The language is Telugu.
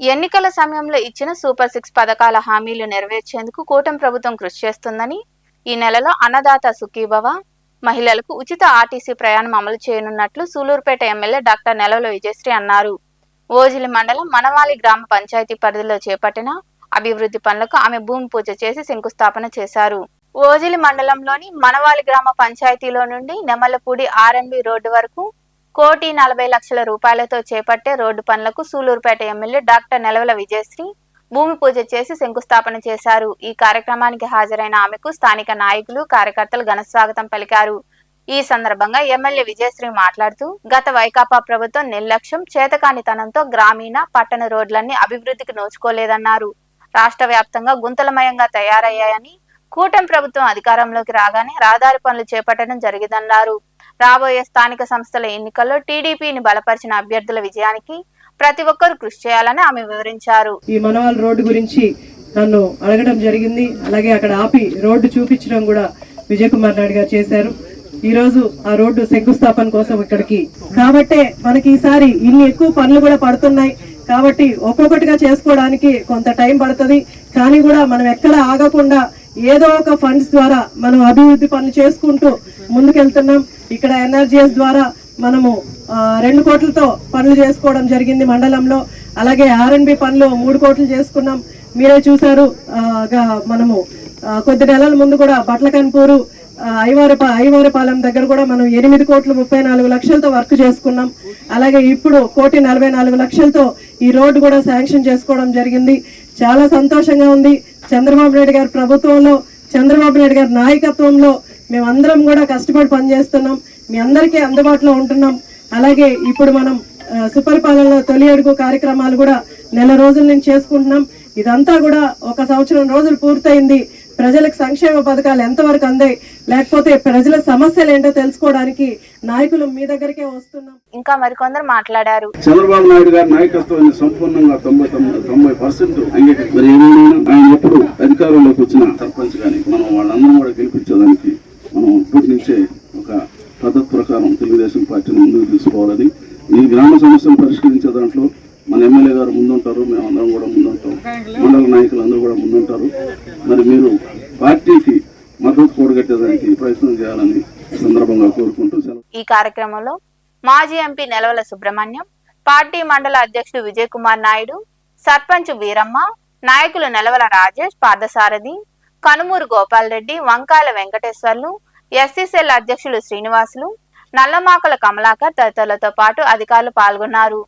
ఎన్నికల సమయంలో ఇచ్చిన సూపర్ సిక్స్ పథకాల హామీలు నెరవేర్చేందుకు కూటమి ప్రభుత్వం కృషి చేస్తుందని ఈ నెలలో అన్నదాత సుఖీభవ మహిళలకు ఉచిత ఆర్టీసీ ప్రయాణం అమలు చేయనున్నట్లు సూలూరుపేట ఎమ్మెల్యే డాక్టర్ నెలవల విజయశ్రీ అన్నారు. ఓజిలి మండలం మనవాలి గ్రామ పంచాయతీ పరిధిలో చేపట్టిన అభివృద్ధి పనులకు ఆమె భూమి పూజ చేసి శంకుస్థాపన చేశారు. ఓజిలి మండలంలోని మనవాలి గ్రామ పంచాయతీలో నుండి నెమలపూడి ఆర్ఎంబి రోడ్డు వరకు కోటి నలభై లక్షల రూపాయలతో చేపట్టే రోడ్డు పనులకు సూలూరుపేట ఎమ్మెల్యే డాక్టర్ నెలవల విజయశ్రీ భూమి పూజ చేసి శంకుస్థాపన చేశారు. ఈ కార్యక్రమానికి హాజరైన ఆమెకు స్థానిక నాయకులు కార్యకర్తలు ఘనస్వాగతం పలికారు. ఈ సందర్భంగా ఎమ్మెల్యే విజయశ్రీ మాట్లాడుతూ గత వైకాపా ప్రభుత్వం నిర్లక్ష్యం చేతకానితనంతో గ్రామీణ పట్టణ రోడ్లన్నీ అభివృద్ధికి నోచుకోలేదన్నారు. రాష్ట్ర వ్యాప్తంగా గుంతలమయంగా తయారయ్యాయని కూటమి ప్రభుత్వం అధికారంలోకి రాగానే రహదారి పనులు చేపట్టడం జరిగిందన్నారు. రాబోయే స్థానిక సంస్థల ఎన్నికల్లో టీడీపీని బలపరిచిన అభ్యర్థుల విజయానికి ప్రతి ఒక్కరూ కృషి చేయాలని ఆమె వివరించారు. ఈ మనవాల్ రోడ్డు గురించి నన్ను అడగడం జరిగింది. అలాగే అక్కడ ఆపి రోడ్డు చూపించడం కూడా విజయ్ కుమార్ నాయుడు గారు చేశారు. ఈ రోజు ఆ రోడ్డు శంకుస్థాపన కోసం ఇక్కడికి. కాబట్టే మనకి ఈసారి ఇన్ని ఎక్కువ పనులు కూడా పడుతున్నాయి. కాబట్టి ఒక్కొక్కటిగా చేసుకోవడానికి కొంత టైం పడుతుంది. కానీ కూడా మనం ఎక్కడ ఆగకుండా ఏదో ఒక ఫండ్స్ ద్వారా మనం అభివృద్ధి పనులు చేసుకుంటూ ముందుకెళ్తున్నాం. ఇక్కడ ఎన్ఆర్జీఎస్ ద్వారా మనము రెండు కోట్లతో పనులు చేసుకోవడం జరిగింది మండలంలో. అలాగే ఆర్ఎన్బి పనులు మూడు కోట్లు చేసుకున్నాం. మీరే చూశారు గా- మనము కొద్ది నెలల ముందు కూడా బట్ల కన్పూరు ఐవారపా ఐవారపాలెం దగ్గర కూడా మనం ఎనిమిది కోట్ల ముప్పై నాలుగు లక్షలతో వర్క్ చేసుకున్నాం. అలాగే ఇప్పుడు కోటి నలభై నాలుగు లక్షలతో ఈ రోడ్డు కూడా శాంక్షన్ చేసుకోవడం జరిగింది. చాలా సంతోషంగా ఉంది. చంద్రబాబు నాయుడు గారి ప్రభుత్వంలో చంద్రబాబు నాయుడు గారి నాయకత్వంలో మేమందరం కూడా కష్టపడి పనిచేస్తున్నాం. మీ అందరికీ అందుబాటులో ఉంటున్నాం. అలాగే ఇప్పుడు మనం సూపర్ పాలనలో తొలి అడుగు కార్యక్రమాలు కూడా నెల రోజుల నుంచి చేసుకుంటున్నాం. ఇదంతా కూడా ఒక సంవత్సరం రోజులు పూర్తయింది. ప్రజలకు సంక్షేమ పథకాలు ఎంతవరకు అందాయి? లేకపోతే ప్రజల సమస్యలు ఏంటో తెలుసుకోవడానికి నాయకులు మీ దగ్గరికే వస్తున్నాం. ఇంకా మరికొందరు మాట్లాడారు. చంద్రబాబు నాయుడు గారి నాయకత్వాన్ని సంపూర్ణంగా తొంభై తొమ్మిది తొంభై పర్సెంట్ అంగీకరి ఆయన ఎప్పుడు అధికారంలోకి వచ్చిన సర్పంచ్ కానీ మనం వాళ్ళందరం కూడా గెలిపించడానికి మనం ఇప్పటి నుంచే ఒక పద్ధతి ప్రకారం తెలుగుదేశం పార్టీని ముందుకు తీసుకోవాలని ఈ గ్రామ సమస్యలు పరిష్కరించే దాంట్లో మన ఎమ్మెల్యే గారు ముందుంటారు మేమందరం కూడా ముందుంటాం. మండల నాయకులు అందరూ కూడా ముందుంటారు. మరి మీరు కూడగట్టేదానికి ప్రయత్నం చేయాలని ఈ సందర్భంగా కోరుకుంటూ ఈ కార్యక్రమంలో మాజీ ఎంపీ నెలవల సుబ్రహ్మణ్యం పార్టీ మండల అధ్యక్షుడు విజయ్ కుమార్ నాయుడు సర్పంచ్ వీరమ్మ నాయకులు నెలవల రాజేష్ పార్థసారథి కనుమూరు గోపాల్ రెడ్డి వంకాయల వెంకటేశ్వర్లు ఎస్సీసెల్ అధ్యక్షులు శ్రీనివాసులు నల్లమాకల కమలాకర్ తదితరులతో పాటు అధికారులు పాల్గొన్నారు.